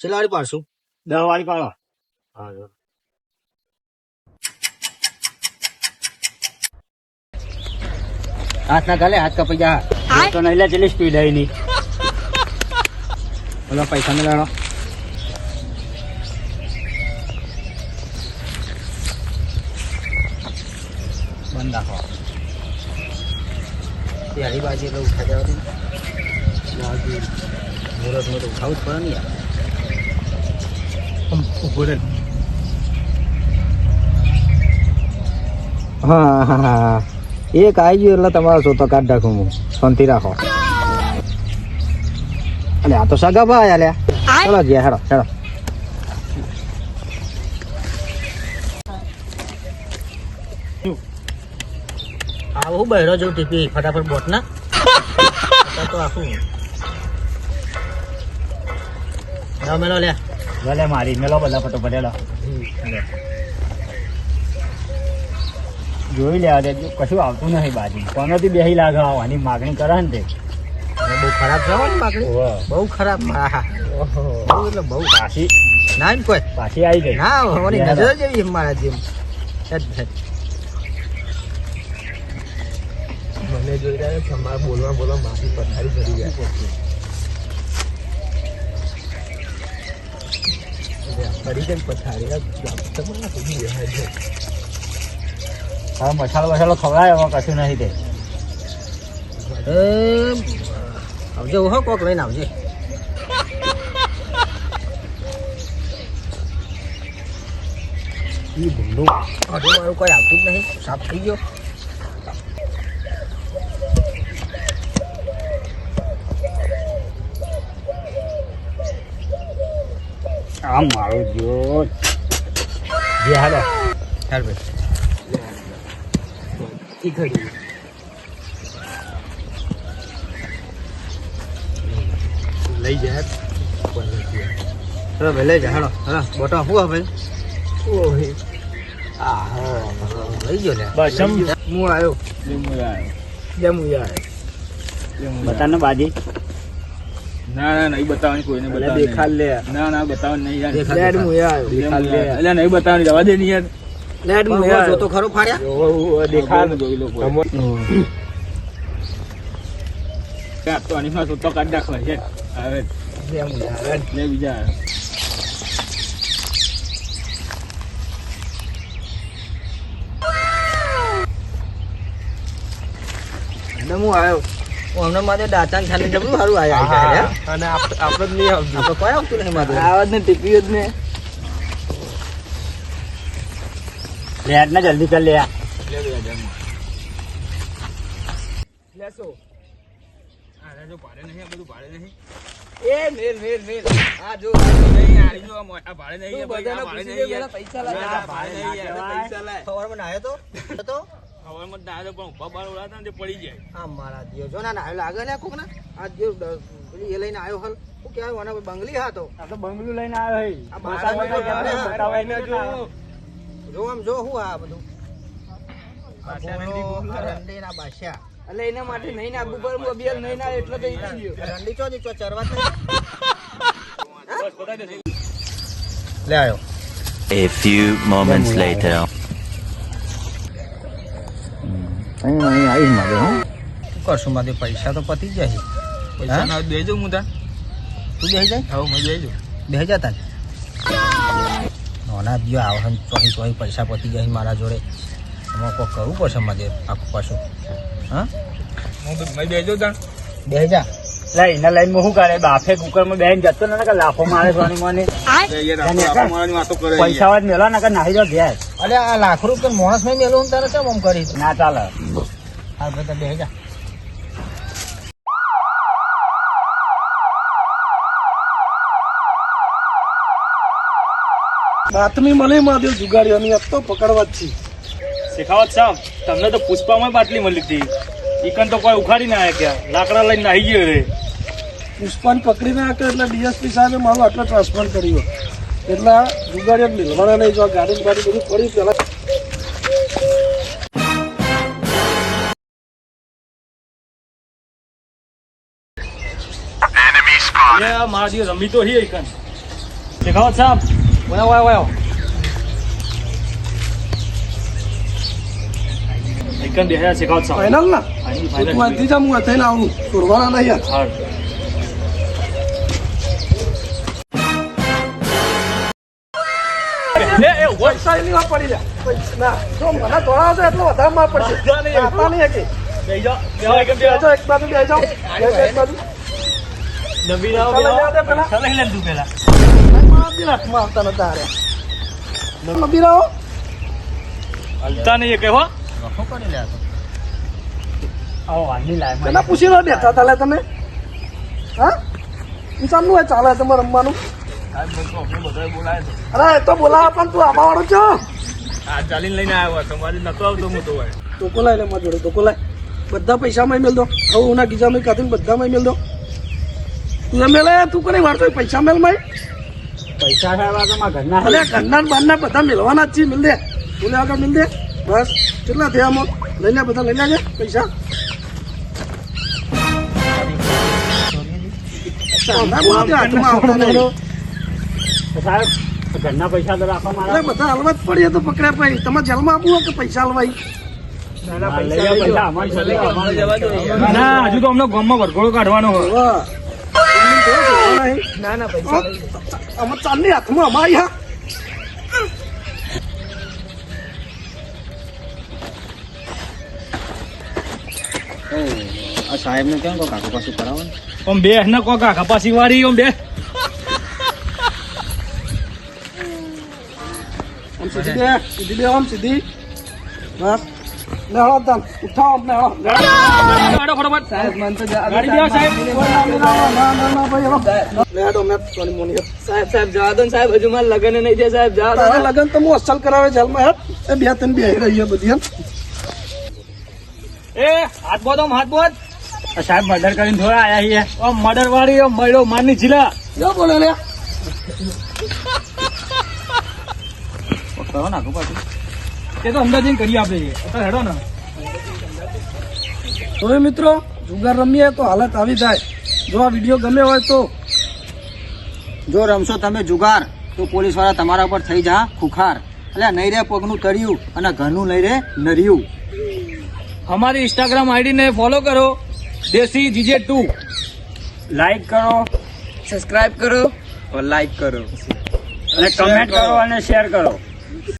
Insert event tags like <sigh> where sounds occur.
છેલ્લાવાળી પાડશું. દહ વાળી પાડો હાથ ના ગાલે હાથ કપાઈ જા તો નહીં લે ચેલી સ્પીડ આવી ની બોલો પૈસા મેળવાનો બંધ રાખો. બાજુ એટલે ઉઠા જવા દે મુહૂર્તમાં તો ઉઠાવું જ પડે ને યાર. રહે હા હા હા એક આવી ગયો એટલે તમારો સોતો કાઢ નાખું હું. શાંતિ રાખો. અને આ તો સગા ભાઈ આલ્યા. ચલો ગયા હેડો હેડો. આવું બહેરો જેવું ટીપી ફટાફટ બોટ ના <laughs> તો આખું. મેલો મેલો લે ભલે મારી મેલો બધા ફટો પડેલો. જોઈ લે આજે કશું આવતું નથી બાજુ. કોનાથી બેહી લાગે આવવાની માગણી કરે ને તે. બહુ ખરાબ છે ને બહુ ખરાબ. બહુ એટલે બહુ પાછી ના ને કોઈ. પાછી આવી ગઈ. ના હોવાની નજર જેવી એમ મારા જેમ. મને જોઈ રહ્યા છે બોલવા બોલવા માફી પથારી કરી ગયા હવે મસાલો મસાલો ખવડાય હવે કશું નહીં તે આવજો હો કોક લઈને આવજે ભૂંડો મારું કોઈ આવતું જ નહીં. સાફ થઈ ગયો. મારું જો જે હાલો. ચાલ ભાઈ. લઈ જાય હેલો ભાઈ લઈ જા હાલો હા બોટા શું આપે ઓહે. આ હો લઈ ગયો લે બસ. હું આવ્યો. જેમ હું આવ્યો બતાને બાજી. ના ના નહીં બતાવવાની કોઈને બતાવવાની દેખાડ લે ના ના નહીં યાર. દેખાડ લેડ હું દેખાડ. લે એટલે નહીં બતાવવાની જવા દે નહીં યાર. લેડ તો ખરો ફાડ્યા દેખાડ. જોઈ. તો આની પાસે તો કાઢ નાખવા છે. હવે લે બીજા અને હું આવ્યો? હમણાં મારે દાંતાને ખાને જબરું સારું આવ્યા અને આપણે જ નહીં આવતું. આપણે કોઈ આવતું નહીં મારે આવાજ ને ટીપી જ ને. લેટ ને જલ્દી કર લે લેસો આ જો ભાડે નહીં આ બધું ભાડે નહીં. એ મેર મેર મેર આ જો નહીં આ જો મોટા ભાડે નહીં બધાને ભાડે નહીં પૈસા લાય. પૈસા લાય. સવારમાં નાહ્યો તો? તો? હવારમાં ના પણ ઊભા બાર ઉડાડતા ને પડી જાય. આ મારા દિયો. જો ના ના લાગે ને કોક ના આ દિયો પેલી એ લઈને આવ્યો હલ. કહેવાય મને બંગલી હતો આ તો બંગલું લઈને આવ્યો હે. જો. જો આમ જો હું આ બધું. ના બાદશાહ. એટલે એના માટે નહીં ના ઉપર મોબિયલ નહીં ના એટલે તો ઈ થઈ ગયો. રંડી ચો દી ચો ચરવા લે આવ્યો A few moments later. અહીં અહીં આવી મારે હું. શું કરશું મારે? પૈસા તો પતી જાય. પૈસા ના દે જો હું તા. તું બેસી જાય? હવે મેં જઈ બે જતા ને નોના દિયો આવે ચોહી ચોહી પૈસા પતી જાય મારા જોડે. એમાં કોઈ કરવું પડશે મારે આખું પાછું? હા? હું મેં બેજો તા. બે જા. લઈને એના લઈને હું શું કરે? બાફે કુકરમાં બેન જતો ને કે લાફો મારે સોની મને. પૈસા વાત મેળવા ને કે નાહી ઘેર. અરે આ લાખ રૂપિયા માણસ મેં મેલું હું તારે કેમ આમ કરી ના ચાલે. હા બધા બે જા. બાતમી મને મહાદેવ જુગાડીઓની अब તો પકડવા જ છે. શેખાવત સાહેબ તમને તો પુષ્પામાં બાટલી મળી હતી. ઈકન તો કોઈ ઉખાડી ના આવ્યા ક્યાં લાકડા લઈને નાહી ગયો રે. પુષ્પાને પકડીને આપ્યો એટલે ડીએસપી સાહેબે મારું આટલો ટ્રાન્સફર કર્યો. એટલે જુગાડીઓ મિલવાના નહીં જો આ ગાડી બાડી બધું પડ્યું પેલા એ મારા દિવસ રમી તો હી ઈકન શેખાવત સાહેબ વાયો વાયો વાયો એકન બેહ્યા શેખાવત સાહેબ ફાઇનલ ના? તો ફાઇનલ. તું આજથી જા થઈને આવું. છોડવાના નહીં યાર. પૈસા એની માં પડી જાય ના જો મને દોડાવો એટલો વધારે માં પડશે. બધા નહીં. નહીં કે એક બાજુ. એક બાજુ ના પેલા. લઈ તું પેલા. હાથમાં આવતા નતા હલતા નહીં. આવો પૂછી લો દેતા તાલે તમે. હા? ઇન્સાનનું હોય ચાલે તમારે રમવાનું. અરે એ તો બોલાવ પણ તું આવા વાળો છો. આ ચાલીને લઈને આવ્યો તમારી નતો આવતો હું તો ટોકો લાય લે મારા જોડે ટોકો લાય. બધા પૈસામાં મેલ દો. હવે ઉના ગીજામાં કાઢીને બધામાં મેલ દો. તું એમ મેલે તું કોને વાળતો? પૈસા મેલમાં પૈસા ઘરના અરે ઘરના બહારના બધા મેળવાના જ છે મિલ દે. બોલે આગળ મિલ દે. બસ કેટલા થયા લઈ લે બધા લઈ લેજે પૈસા. હાથમાં આવતા નહીં. તો સાહેબ ઘરના પૈસા તો રાખવા મારા બધા હલવા જ પડીએ તો પકડ્યા પછી. તમે જેલમાં આપવું કે પૈસા હલવાઈ? ના હજુ તો અમને ગામમાં વરઘોડો કાઢવાનો હોય. ના ના પૈસા? ચાંદની હાથમાં અમારી હા. આ સાહેબ ને કેમ કોઈ કાકુ પાસે કરાવો ને ઓમ બે ને કો કાકા પાસે વાળી ઓમ બે સીધી બે સીધી બે આમ સીધી. બસ. લે હળો તાન ઉઠાવો અમને હળો લે. આડો ફટાફટ. સાહેબ મને તો ગાડી દેવા સાહેબ. કોઈ નામ નહીં લાવો. ના ના ના ભાઈ હળો લે હેડો સોની મોની સાહેબ સાહેબ જવા દો સાહેબ. હજુ મારે લગન નહીં થયા સાહેબ. જવા દો લગન તો હું અસલ કરાવે જેલમાં હેડ. એ બે ત્રણ બે રહી બધી એમ એ હાથ બોધ હાથ બોધ. સાહેબ મર્ડર કરીને થોડા આયા ઓમ મર્ડર વાળી મળ્યો મારની જિલ્લા જો બોલે લે કરો નાખો પાછું. એ તો અમદાવાદ જઈને કરી આપે અત્યારે હેડો ને. તો મિત્રો જુગાર રમીએ તો હાલત આવી જાય. જો આ વીડિયો ગમે હોય તો. જો રમશો તમે જુગાર તો પોલીસવાળા તમારા ઉપર થઈ જા ખુખાર. એટલે નહીં રે પગનું તળિયું અને ઘરનું નહીં રે નર્યું અમારી ઇન્સ્ટાગ્રામ આઈડીને ફોલો કરો. દેશી જીજે ટુ. લાઈક કરો. સબસ્ક્રાઈબ કરો. લાઈક કરો. અને કમેન્ટ કરો. અને શેર કરો.